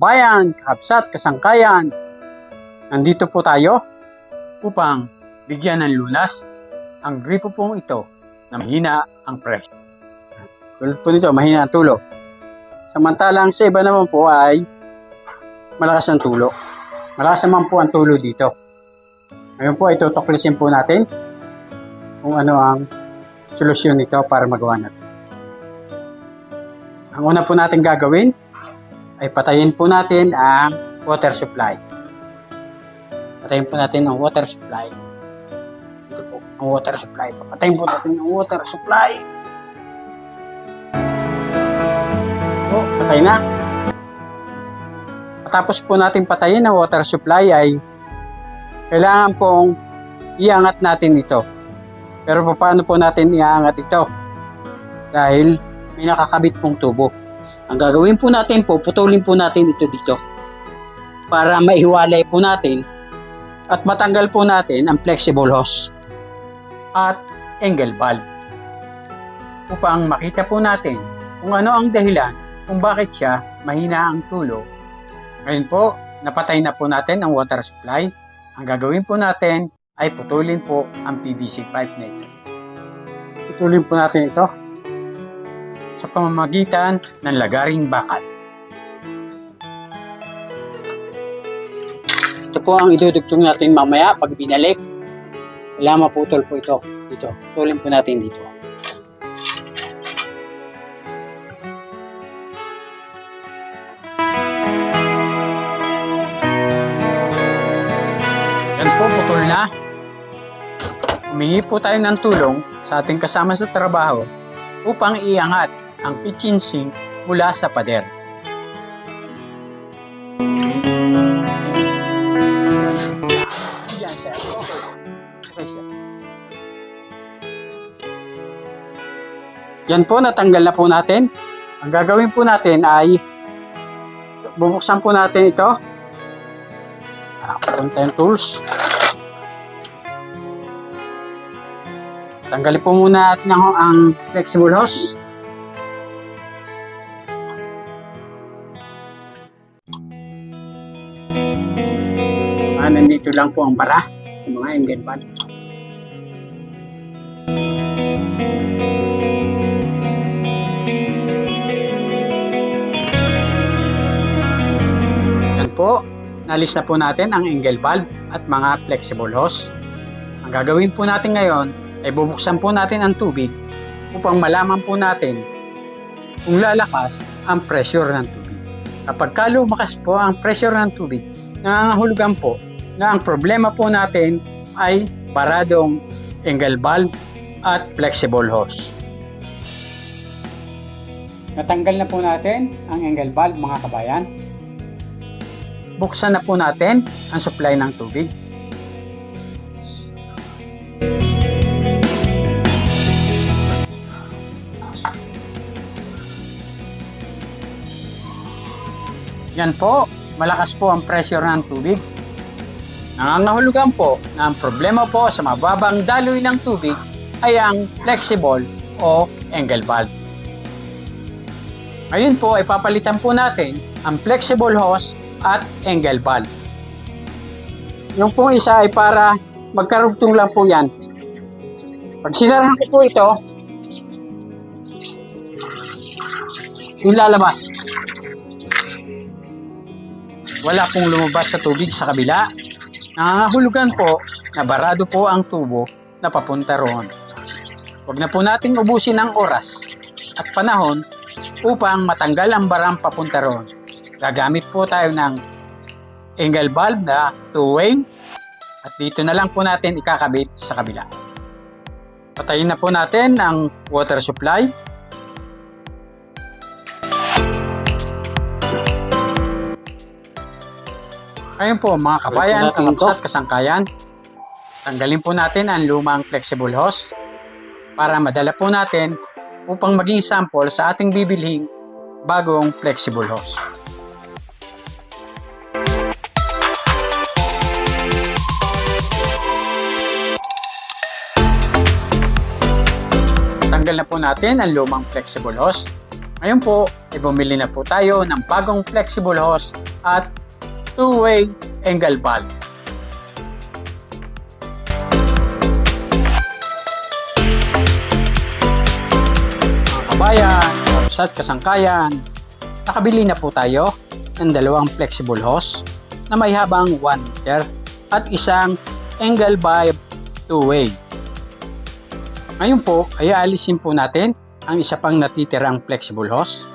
kabayan, kakapsat, kasangkayan. Nandito po tayo upang bigyan ng lunas ang gripo pong ito na mahina ang presyo. Tulad po nito, mahina ang tulo. Samantalang sa iba naman po ay malakas ang tulo. Malakas naman po ang tulo dito. Ngayon po, ito tuklasin po natin kung ano ang solusyon nito para magawa natin. Ang una po natin gagawin ay patayin po natin ang water supply. Patayin po natin ang water supply. Ito po, ang water supply. Patayin po natin ang water supply. Po, patay na. Matapos po natin patayin ang water supply ay kailangan pong iangat natin ito. Pero paano po natin iangat ito? Dahil may nakakabit pong tubo. Ang gagawin po natin po, putulin po natin ito dito para maihiwalay po natin at matanggal po natin ang flexible hose at angle valve upang makita po natin kung ano ang dahilan kung bakit siya mahina ang tulo. Ngayon po, napatay na po natin ang water supply. Ang gagawin po natin ay putulin po ang PVC pipe na ito. Putulin po natin ito sa pamamagitan ng lagaring bakal. Ito po ang idudugtong natin mamaya pag binalik. Kailangan maputol po ito. Dito. Putulin po natin dito. Yan po, putol na. Humingi po tayo ng tulong sa ating kasama sa trabaho upang iangat ang kitchen sink mula sa pader. Yan, sir. Okay. Okay, sir. Yan po, natanggal na po natin. Ang gagawin po natin ay bubuksan po natin ito. Nakapunta yung tools. Tanggalin po muna natin ang, ang flexible hose. Nandito lang po ang para sa mga engine pad. Yan po, nalis na po natin ang angle valve at mga flexible hose. Ang gagawin po natin ngayon ay bubuksan po natin ang tubig upang malaman po natin kung lalakas ang pressure ng tubig. Kapag ka lumakas po ang pressure ng tubig, nangangahulugan po na ang problema po natin ay paradong angle valve at flexible hose. Natanggal na po natin ang angle valve mga kabayan. Buksan na po natin ang supply ng tubig. Yan po, malakas po ang pressure ng tubig. Nangangahulugan po na ang problema po sa mababang daloy ng tubig ay ang flexible o angle valve. Ngayon po ay papalitan po natin ang flexible hose at angle valve. Yung pong isa ay para magkarugtong lang po yan. Pag sinarahan ko po ito, yung lalabas. Wala pong lumabas sa tubig sa kabila. Nangangahulugan po na barado po ang tubo na papunta roon. Huwag na po natin ubusin ang oras at panahon upang matanggal ang barang papunta roon. Gagamit po tayo ng angle valve na two-way at dito na lang po natin ikakabit sa kabila. Patayin na po natin ang water supply Ayun po mga kabayan, kakapsat, kasangkayan. Tanggalin po natin ang lumang flexible hose para madala po natin upang maging sample sa ating bibilhing bagong flexible hose. Tanggal na po natin ang lumang flexible hose. Ngayon po, ay bumili na po tayo ng bagong flexible hose at two-way angle valve. Mga kabayan, kaps at kasangkayan, nakabili na po tayo ng dalawang flexible hose na may habang 1 meter at isang angle valve two-way. Ngayon po ay aalisin po natin ang isa pang natitirang flexible hose.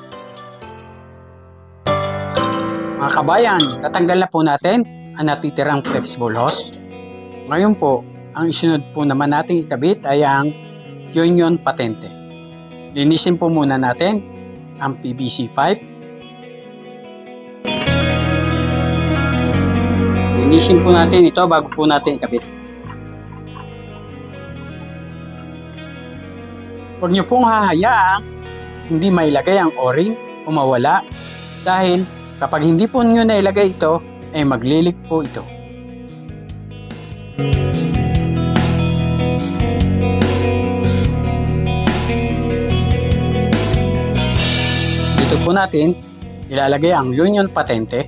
Mga kabayan, natanggal na po natin ang natitirang flexible hose. Ngayon po, ang isunod po naman nating ikabit ay ang union patente. Linisin po muna natin ang PVC pipe. Linisin po natin ito bago po natin ikabit. Huwag niyo pong hahayaang hindi mailagay ang o-ring o mawala dahil kapag hindi po niyo nailagay ito ay maglilik po ito. Dito po natin ilalagay ang union patente.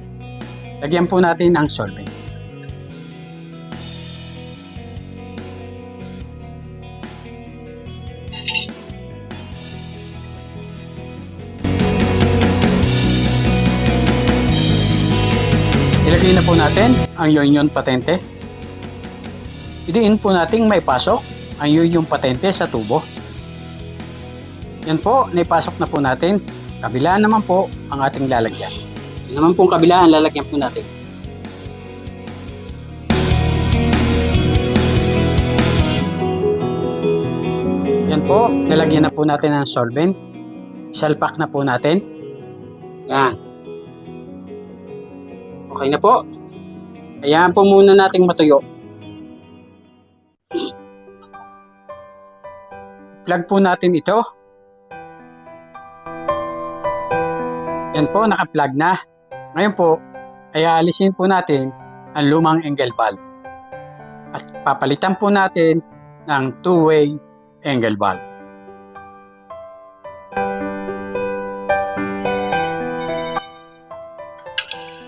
Lagyan po natin ang solvent. Ilagay na po natin ang union patente. Idiin po natin may pasok ang union patente sa tubo. Yan po, naipasok na po natin. Kabila naman po ang ating lalagyan. Yan naman pong kabila ang lalagyan po natin. Yan po, nalagyan na po natin ng solvent. Salpak na po natin. Yan. Okay na po. Hayaan po muna nating matuyo. Plug po natin ito. Yan po, naka-plug na. Ngayon po, ay aalisin po natin ang lumang angle valve. At papalitan po natin ng two-way angle valve.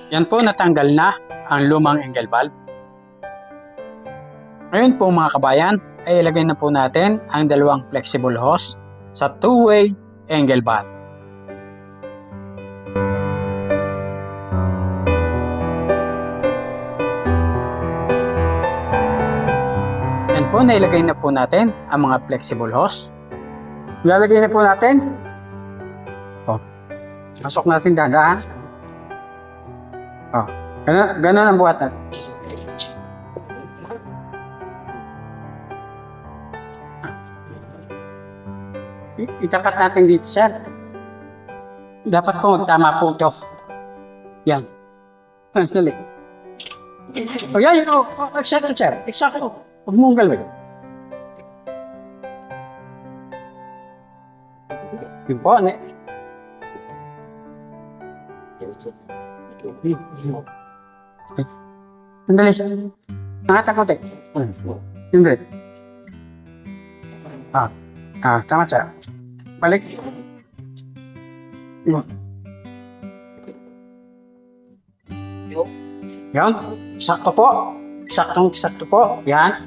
Yan po natanggal na ang lumang angle valve. Ngayon po mga kabayan, ay ilagay na po natin ang dalawang flexible hose sa two-way angle valve. Yan po, nailagay na po natin ang mga flexible hose. Ilalagay na po natin. Oh. Pasok natin dagaan. Oh. Ganun, ganun ang buhat natin. I- Itapat natin dito, sir. Dapat po tama po ito. Yan. Ah, Sandali. O yan, yun, oh, oh, exacto, sir. Exacto. Huwag mong galawin. Yun po, ne. Sandali, sir. Nakata ko, te. Sandali. Ah, ah, tama, sir. Balik. Yan. Sakto po. Saktong sakto po. Yan.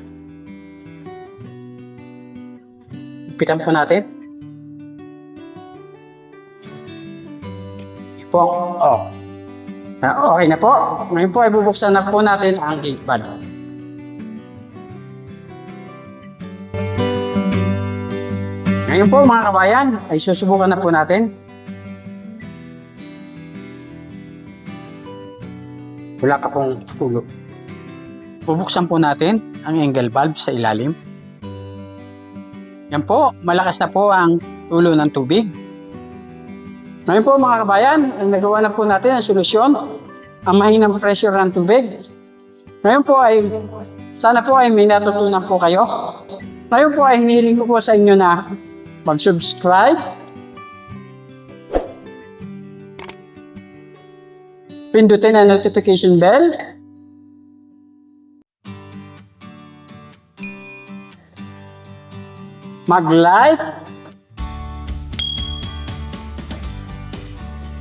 Ipitan po natin. Po. Oh. Ah, okay na po. Ngayon po ay bubuksan na po natin ang gate pad. Ngayon po mga kabayan, ay susubukan na po natin. Wala ka pong tulo. Bubuksan po natin ang angle valve sa ilalim. Yan po, malakas na po ang tulo ng tubig. Ngayon po mga kabayan, ay nagawa na po natin ang solusyon, ang mahinang pressure ng tubig. Ngayon po ay, sana po ay may natutunan po kayo. Ngayon po ay hinihiling ko po sa inyo na mag-subscribe, pindutin ang notification bell, mag-like,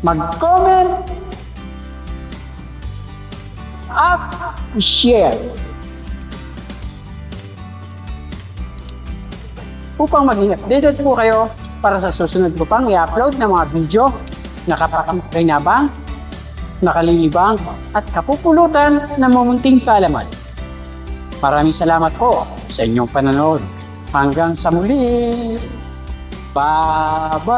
mag-comment, at i-share. Upang maging updated po kayo para sa susunod ko pang i-upload ng mga video na kapakinabang, nakalilibang at kapupulutan ng mamunting kaalaman. Maraming salamat po sa inyong panonood. Hanggang sa muli. Bye-bye!